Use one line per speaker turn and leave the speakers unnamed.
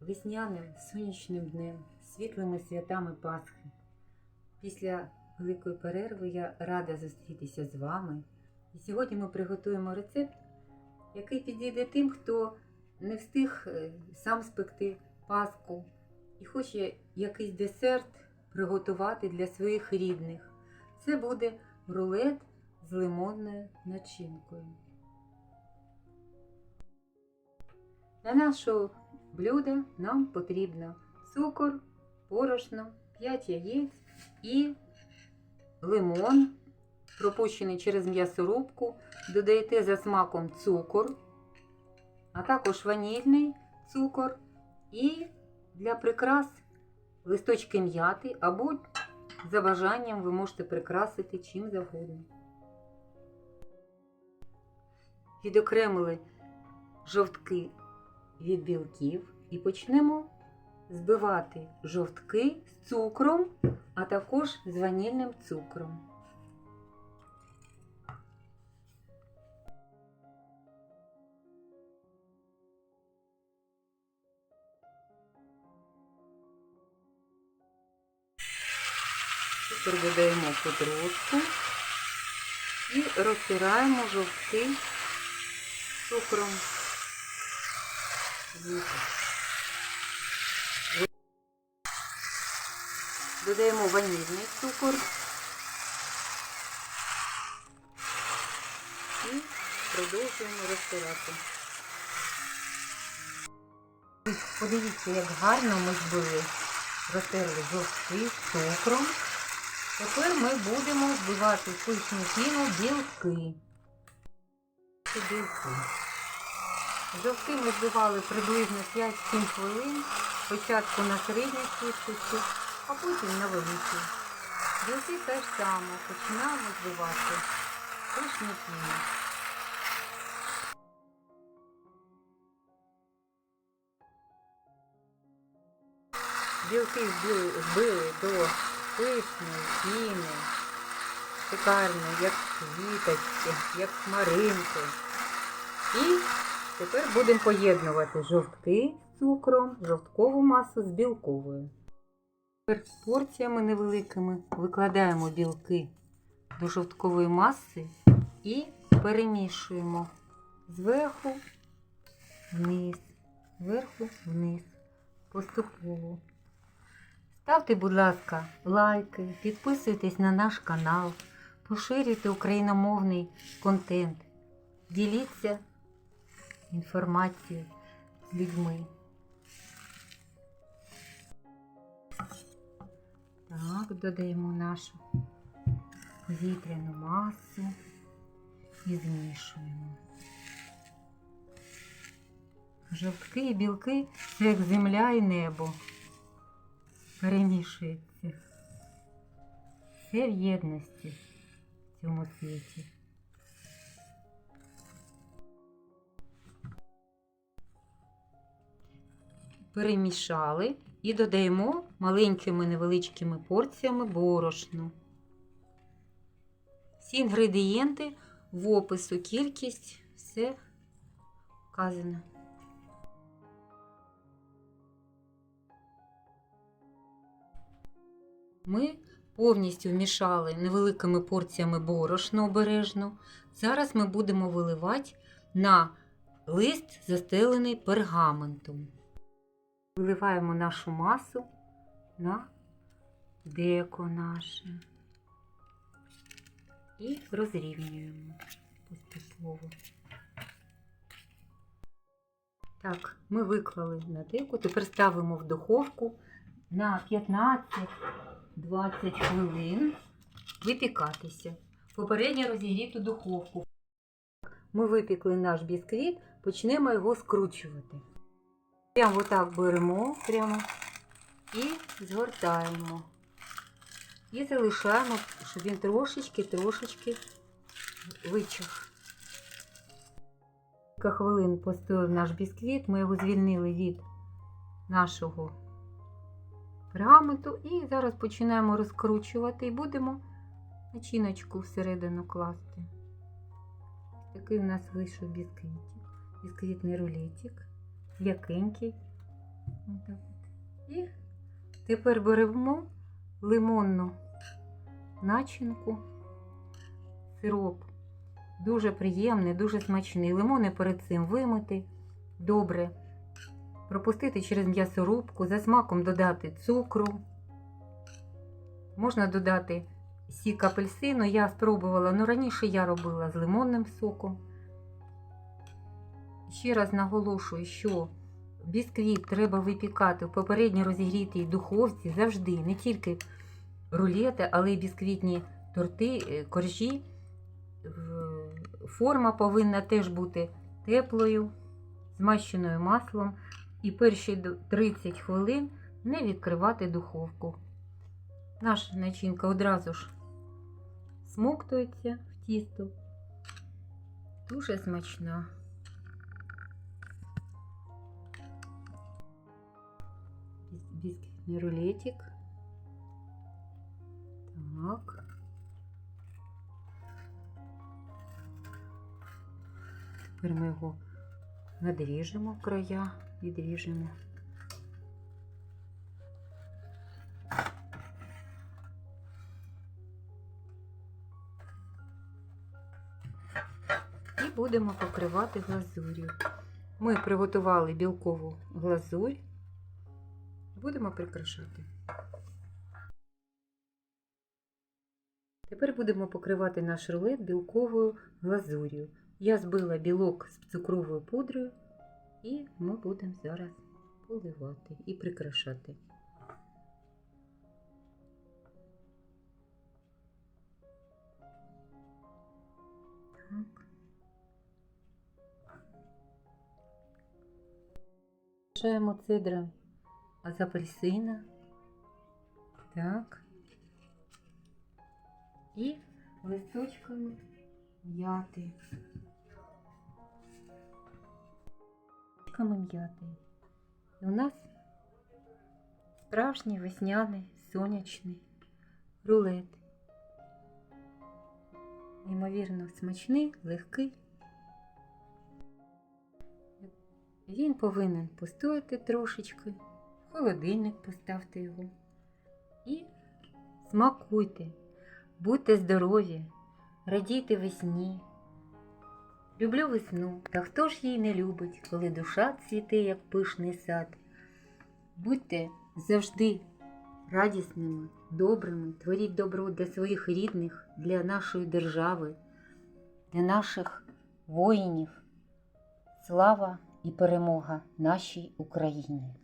весняним сонячним днем, світлими святами Пасхи. Після великої перерви я рада зустрітися з вами. І сьогодні ми приготуємо рецепт, який підійде тим, хто не встиг е, сам спекти паску і хоче якийсь десерт приготувати для своїх рідних. Це буде рулет з лимонною начинкою. Для нашого блюда нам потрібно цукор, борошно, 5 яєць і лимон, пропущений через м'ясорубку. Додаєте за смаком цукор, а також ванільний цукор і для прикрас листочки м'яти або за бажанням ви можете прикрасити чим завгодно. Відокремили жовтки від білків і почнемо збивати жовтки з цукром, а також з ванільним цукром. Тепер додаємо потрошку і розтираємо жовтки цукром. Додаємо ванільний цукор і продовжуємо розтирати. Подивіться, як гарно ми збили. Розтерли жовтки з цукром. Тепер ми будемо збивати в пишну піну білки. Білки. Жовтки ми збивали приблизно 5-7 хвилин. Спочатку на середній швидкості, а потім на великій. Білки теж саме починаємо збивати пишну. Білки збили, до пишної піни, шикарної, як квіточки, як хмаринки. І тепер будемо поєднувати жовтки з цукром, жовткову масу з білковою. Тепер порціями невеликими викладаємо білки до жовткової маси і перемішуємо зверху вниз, зверху вниз, поступово. Ставте, будь ласка, лайки, підписуйтесь на наш канал, поширюйте україномовний контент, діліться інформацією з людьми. Так, додаємо нашу повітряну масу і змішуємо. Жовтки і білки це як земля і небо перемішується. Все в єдності в цьому світі. Перемішали і додаємо маленькими невеличкими порціями борошну. Всі інгредієнти в опису, кількість, все вказано. Ми повністю вмішали невеликими порціями борошно обережно. Зараз ми будемо виливати на лист, застелений пергаментом. Виливаємо нашу масу на деко наше і розрівнюємо поступово. Так, ми виклали на деко, тепер ставимо в духовку на 15-20 хвилин випікатися. Попередньо розігріту духовку. Ми випікли наш бісквіт, почнемо його скручувати. Прямо отак беремо прямо і згортаємо. І залишаємо, щоб він трошечки-трошечки вичах. Кілька хвилин постояв наш бісквіт, ми його звільнили від нашого пергаменту і зараз починаємо розкручувати і будемо начиночку всередину класти. Такий у нас вийшов бісквітик. Бісквітний рулетик, м'якенький. І тепер беремо лимонну начинку, сироп. Дуже приємний, дуже смачний. Лимони перед цим вимити добре. Пропустити через м'ясорубку, за смаком додати цукру. Можна додати сік апельсину. Я спробувала, ну раніше я робила з лимонним соком. Ще раз наголошую, що бісквіт треба випікати в попередньо розігрітій духовці завжди, не тільки рулети, але й бісквітні торти, е, коржі. Форма повинна теж бути теплою, змащеною маслом, і перші 30 хвилин не відкривати духовку. Наша начинка одразу ж смоктується в тісто. Дуже смачна. Бісквітний рулетик. Так. Тепер ми його надріжемо края, відріжемо. І будемо покривати глазур'ю. Ми приготували білкову глазурь. Будемо прикрашати. Тепер будемо покривати наш рулет білковою глазур'ю. Я збила білок з цукровою пудрою, і ми будемо зараз поливати і прикрашати. Так. Прикрашаємо цедрою з апельсина. Так. І листочками м'яти. Листочками м'яти. І у нас справжній весняний сонячний рулет. Неймовірно смачний, легкий. Він повинен постояти трошечки, холодильник поставте його. І смакуйте, будьте здорові, радійте весні. Люблю весну, та хто ж її не любить, коли душа цвіте, як пишний сад. Будьте завжди радісними, добрими, творіть добро для своїх рідних, для нашої держави, для наших воїнів. Слава і перемога нашій Україні!